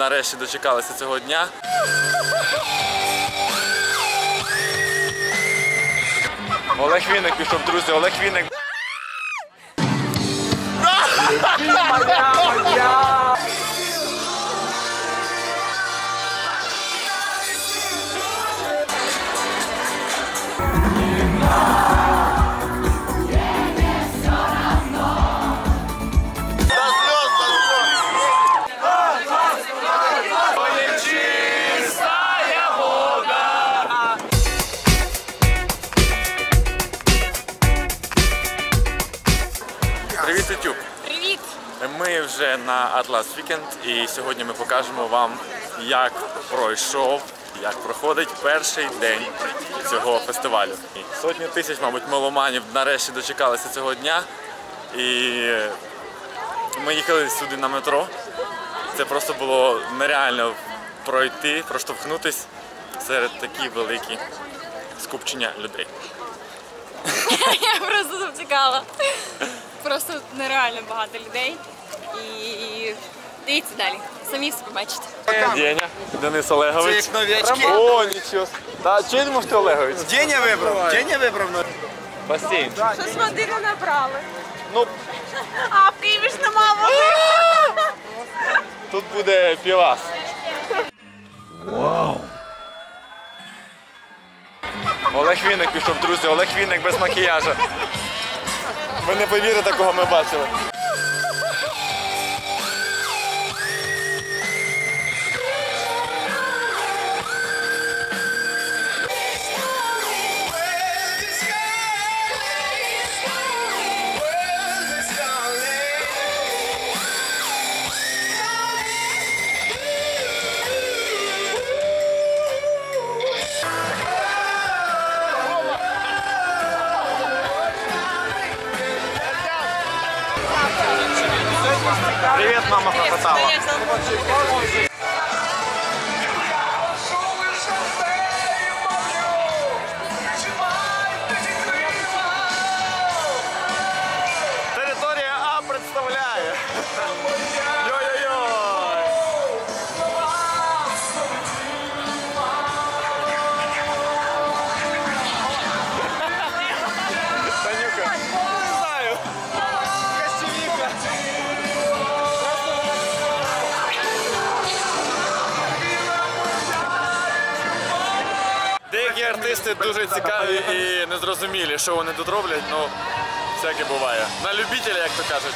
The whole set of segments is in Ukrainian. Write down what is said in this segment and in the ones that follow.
Нарешті дочекалися цього дня. Олег Вінник пішов, друзі, Олег Вінник. На Atlas Weekend і сьогодні ми покажемо вам, як пройшов, як проходить перший день цього фестивалю. Сотні тисяч, мабуть, меломанів нарешті дочекалися цього дня. І ми їхали сюди на метро. Це просто було нереально пройти, проштовхнутись серед такі великі скупчення людей. Я просто тут цікава. Просто нереально багато людей. І дивіться далі. Самі собі бачите. Деня, Денис Олегович. Це як новячки. О, нічого. Та чим ти Олегович? Деня вибрав. Деня вибрав. Басейн. Щось води не набрали. Ну, А в Києві ж нема води. тут буде півас. Вау! Олег Вінник пішов, друзі, Олег Вінник без макіяжа. Ви не повірите, кого ми бачили. Привіт, мама хохотала. Деякі дуже цікаві і незрозумілі, що вони тут роблять, ну всяке буває. На любителя, як то кажуть.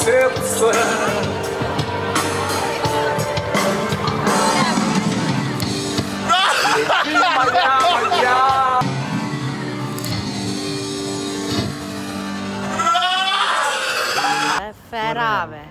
licença. É fera, velho.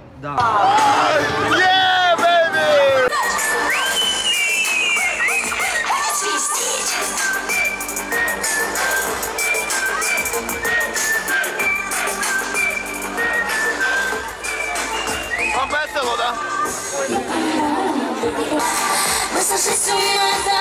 Мы сошли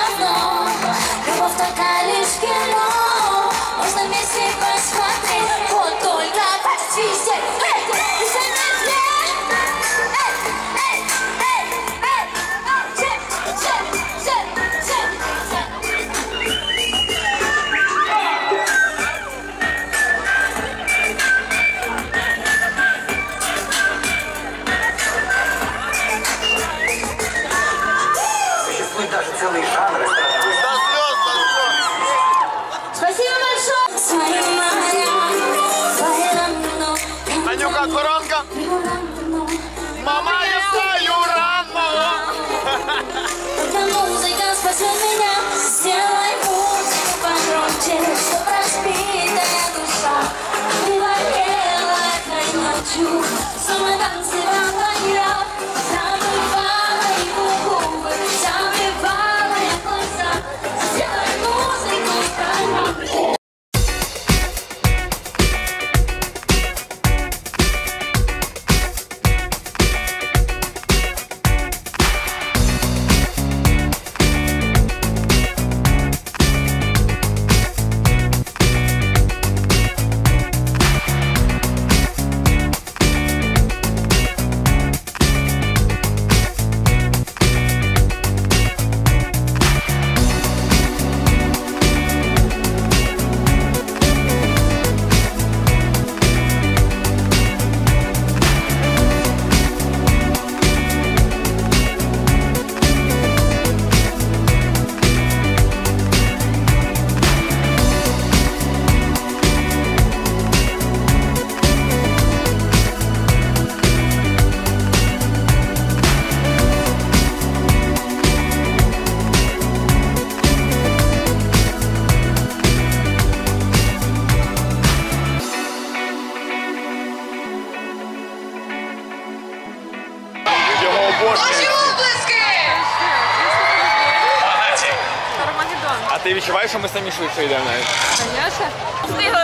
що ми самі швидше йдемо навіть? Звісно.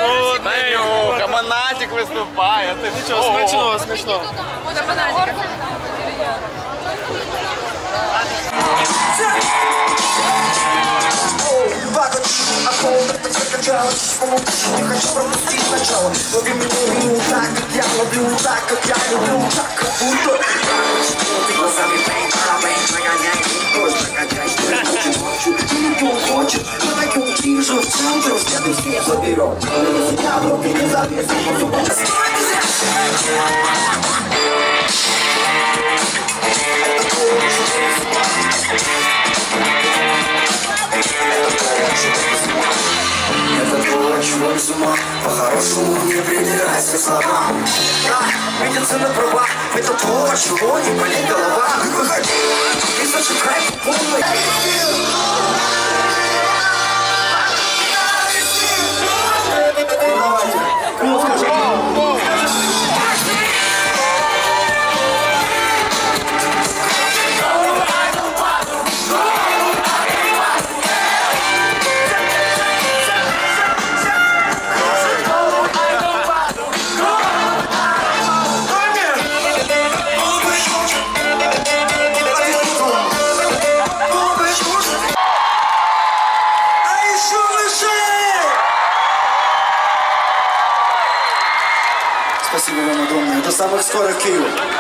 О, Каманатик виступає. Ти нічого смачного, смачного. Я хочу пропустить сначала Лови меня так, как я Ловлю так, как я люблю Flip it on, because I did something for чего из ума По-хорошему не придирайся к словам. А, Медицина права Это то, чего не болит голова. Выходи и зажигай по полной fora aquilo.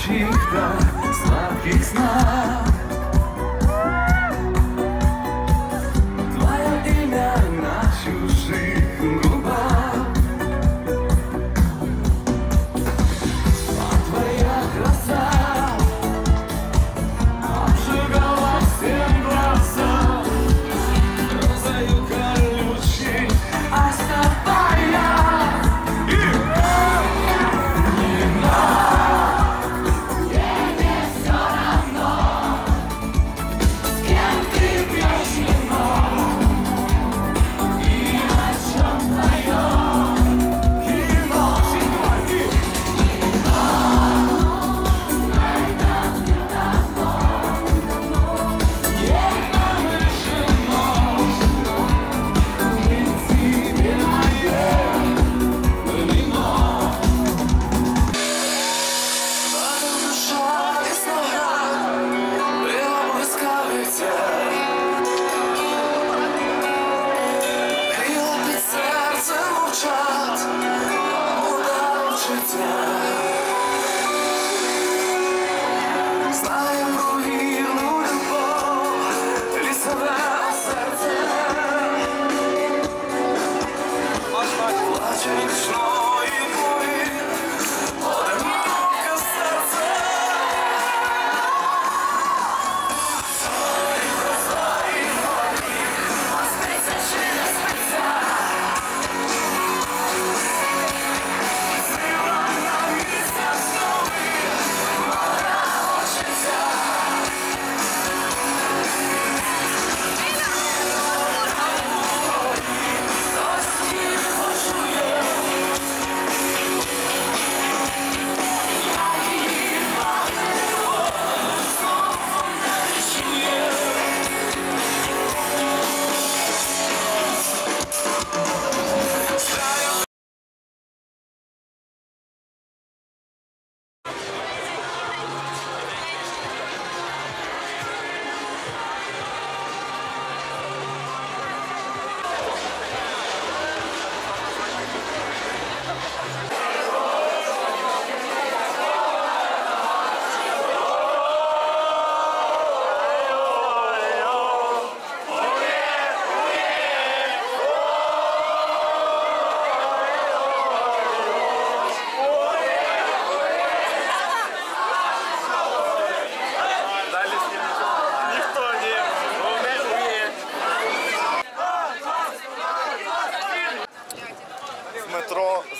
Чиїх-то сладких снах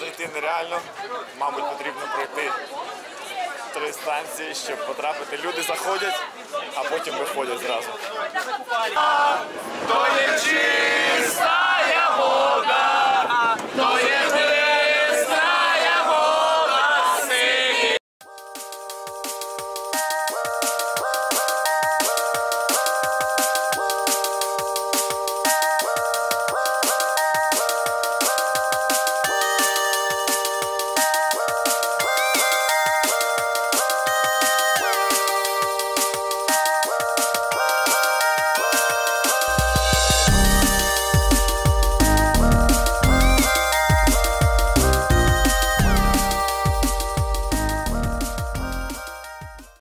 зайти нереально. Мабуть, потрібно пройти три станції, щоб потрапити. Люди заходять, а потім виходять зразу. То є чистая вода.